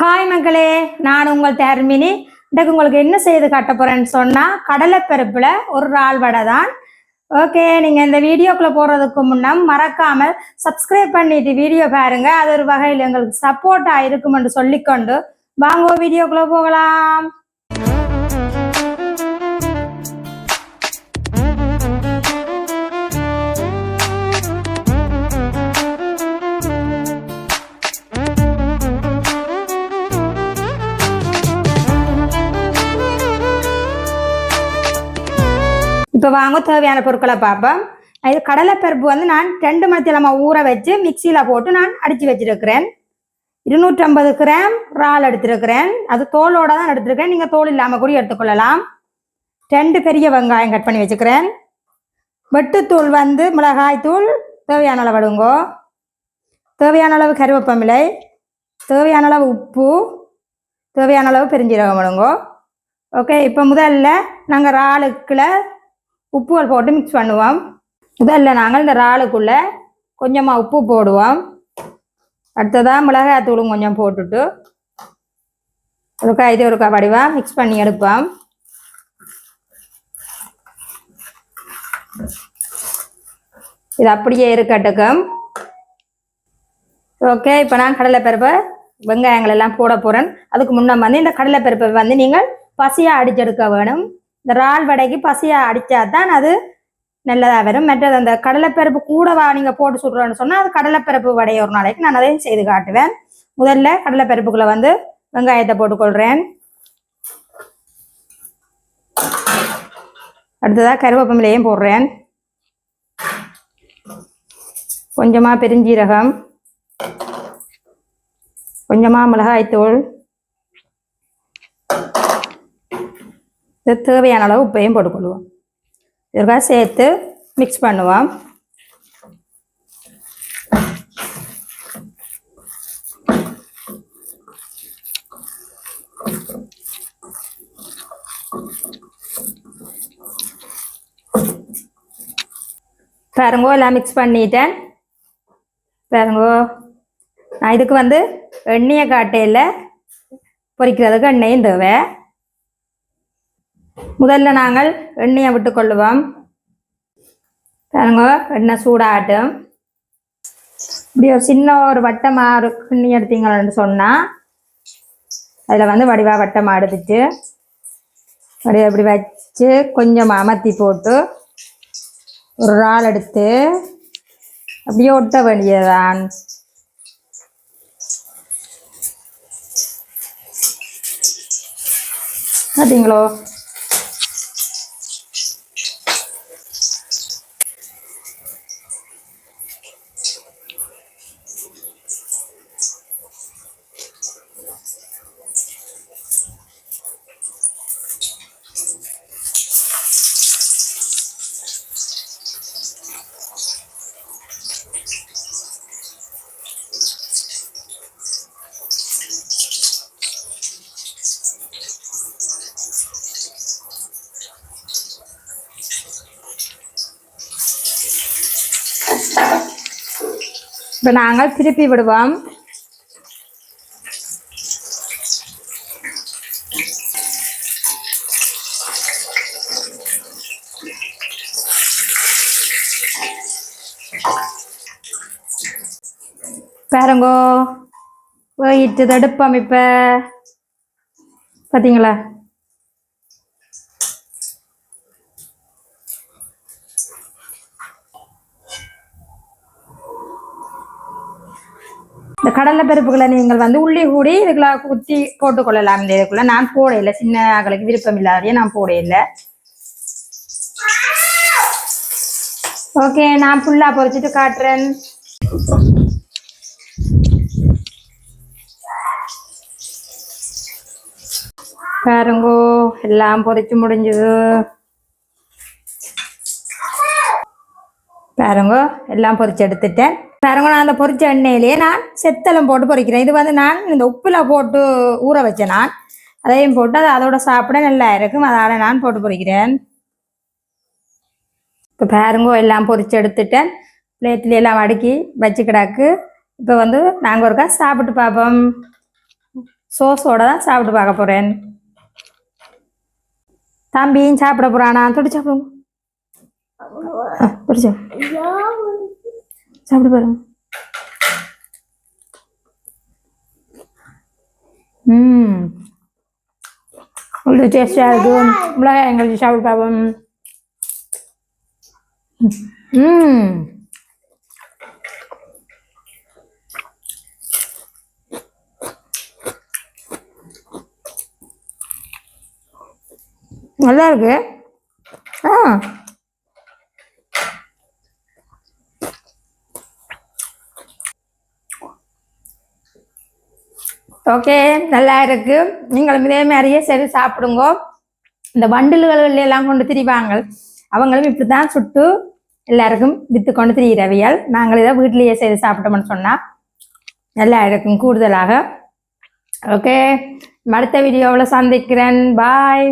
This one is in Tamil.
ஹாய் மக்களே நான் உங்கள் தர்மினி இன்றைக்கு உங்களுக்கு என்ன செய்து காட்ட போறேன்னு சொன்னா கடலைப்பருப்புல ஒரு ரால் வடை தான். ஓகே நீங்க இந்த வீடியோக்குள்ள போறதுக்கு முன்னம் மறக்காமல் சப்ஸ்கிரைப் பண்ணிட்டு வீடியோ பாருங்க. அது ஒரு வகையில் எங்களுக்கு சப்போர்ட்டா இருக்குமென்று சொல்லிக்கொண்டு வாங்க வீடியோக்குள்ள போகலாம். இப்போ வாங்க தேவையான பொருட்களை பார்ப்போம். இது கடலைப்பருப்பு வந்து நான் ரெண்டு மணித்திலமா ஊற வச்சு மிக்சியில் போட்டு நான் அடித்து வச்சிருக்கிறேன். இருநூற்றம்பது கிராம் இறால் எடுத்திருக்கிறேன். அது தோலோட தான் எடுத்திருக்கிறேன். நீங்கள் தோல் இல்லாமல் கூட எடுத்துக்கொள்ளலாம். ரெண்டு பெரிய வெங்காயம் கட் பண்ணி வச்சுக்கிறேன் வெட்டுத்தூள் வந்து மிளகாய் தூள் தேவையான அளவு எடுங்கோ தேவையான அளவு கருவேப்பமிலை தேவையான அளவு உப்பு. தேவையான அளவு பெருஞ்சீரகம் எடுங்கோ ஓகே இப்போ முதல்ல நாங்கள் இறாலுக்குள்ள உப்புகள் போட்டு மிக்ஸ் பண்ணுவோம். முதல்ல நாங்கள் இந்த இறாலுக்குள்ள கொஞ்சமாக உப்பு போடுவோம். அடுத்ததாக மிளகாய் தூளும் கொஞ்சம் போட்டுட்டு ஒருக்கா இது ஒருக்கா வடிவாக மிக்ஸ் பண்ணி எடுப்போம். இது அப்படியே இருக்கட்டுக்கும் ஓகே இப்போ நான் கடலைப்பருப்பை வெங்காயங்கள் எல்லாம் போட போகிறேன் அதுக்கு முன்னே வந்து இந்த கடலைப்பருப்பை வந்து நீங்கள் பசியாக அடிச்செடுக்க வேணும். இந்த இறால் வடைக்கு பசியை அடித்தாதான் அது நல்லதாக வரும். மற்றது அந்த கடலைப்பருப்பு கூடவா நீங்கள் போட்டு சுடுறோன்னு சொன்னால் அது கடலைப்பருப்பு வடையை ஒரு நாளைக்கு நான் அதையும் செய்து காட்டுவேன். முதல்ல கடலைப்பருப்புக்குள்ளே வந்து வெங்காயத்தை போட்டுக்கொள்கிறேன் அடுத்ததாக கருவேப்பமிலையும் போடுறேன். கொஞ்சமாக பெருஞ்சீரகம் கொஞ்சமாக மிளகாய்த்தூள் இது தேவையான அளவு உப்பையும் போட்டுக்கொள்வோம். இதற்காக சேர்த்து மிக்ஸ் பண்ணுவோம். பாருங்கோ எல்லாம் மிக்ஸ் பண்ணிட்டேன். பாருங்கோ நான் இதுக்கு வந்து எண்ணெயை காட்டையில் பொரிக்கிறதுக்கு எண்ணெயும் தேவை. முதல்ல நாங்கள் எண்ணெயை விட்டுக்கொள்ளுவோம். பாருங்க எண்ணெய் சூடாகட்டும். இப்படி ஒரு சின்ன ஒரு வட்டமாக ஒரு எடுத்தீங்கன்னு சொன்னால் அதில் வந்து வடிவாக வட்டமாக எடுத்துட்டு வடிவ அப்படி வச்சு கொஞ்சம் அமர்த்தி போட்டு ஒரு இறால் எடுத்து அப்படியே ஒட்ட வேண்டியதுதான். பார்த்தீங்களோ இப்போ நாங்கள் திருப்பி விடுவோம். பாருங்கோ போயிட்டு தடுப்போம் இப்போ. பார்த்தீங்களா கடலை பருப்புகளை நீங்கள் வந்து உள்ளி கூடி இதுக்குள்ள குத்தி போட்டுக்கொள்ளலாம். இந்த இதுக்குள்ள நான் போடையில சின்ன ஆக்களுக்கு விருப்பம் இல்லாதே நான் போடையில ஓகே நான் ஃபுல்லா பொறிச்சிட்டு காட்டுறேன். பாருங்கோ எல்லாம் பொறிச்சு முடிஞ்சது. பாருங்கோ எல்லாம் பொறிச்சு எடுத்துட்டேன். பாருங்க நான் அந்த பொரிச்ச எண்ணெயிலேயே நான் செத்தலம் போட்டு பொரிக்கிறேன் இது வந்து நான் இந்த உப்புல போட்டு ஊற வச்சேன் நான். அதையும் போட்டு அது அதோட சாப்பிட நல்லா இருக்கும். அதனால் நான் போட்டு பொரிக்கிறேன் இப்போ பாருங்க எல்லாம் பொரிச்சு எடுத்துட்டேன். பிளேட்ல எல்லாம் அடுக்கி வச்சு கிடாக்கு. இப்போ வந்து நாங்கள் ஒருக்கா சாப்பிட்டு பார்ப்போம். சோஸோட தான் சாப்பிட்டு பார்க்க போகிறேன் தம்பியும் சாப்பிட போகிறானா துடிச்சா சாப்பிடுங்க. துடிச்சா. சாப்பிட்டு பாருங்க ம். உங்களுக்கு டேஸ்டாக இருக்கும் மிளகாய் எங்களுக்கு சாப்பிட்டு பார்ப்போம் ம். நல்லா இருக்கு. ஆ. ஓகே நல்லா இருக்கு. நீங்களும் இதே மாதிரியே சரி சாப்பிடுங்க. இந்த வண்டல்கள் எல்லாம் கொண்டு திரிவாங்க. அவங்களும் இப்படி தான் சுட்டு எல்லாருக்கும் வித்து கொண்டு திரியிறவியல். நாங்கள் இதை வீட்டிலேயே செய்து சாப்பிட்டோம்னு சொன்னால் நல்லா இருக்கும் கூடுதலாக. ஓகே அடுத்த வீடியோவில் சந்திக்கிறேன். பாய்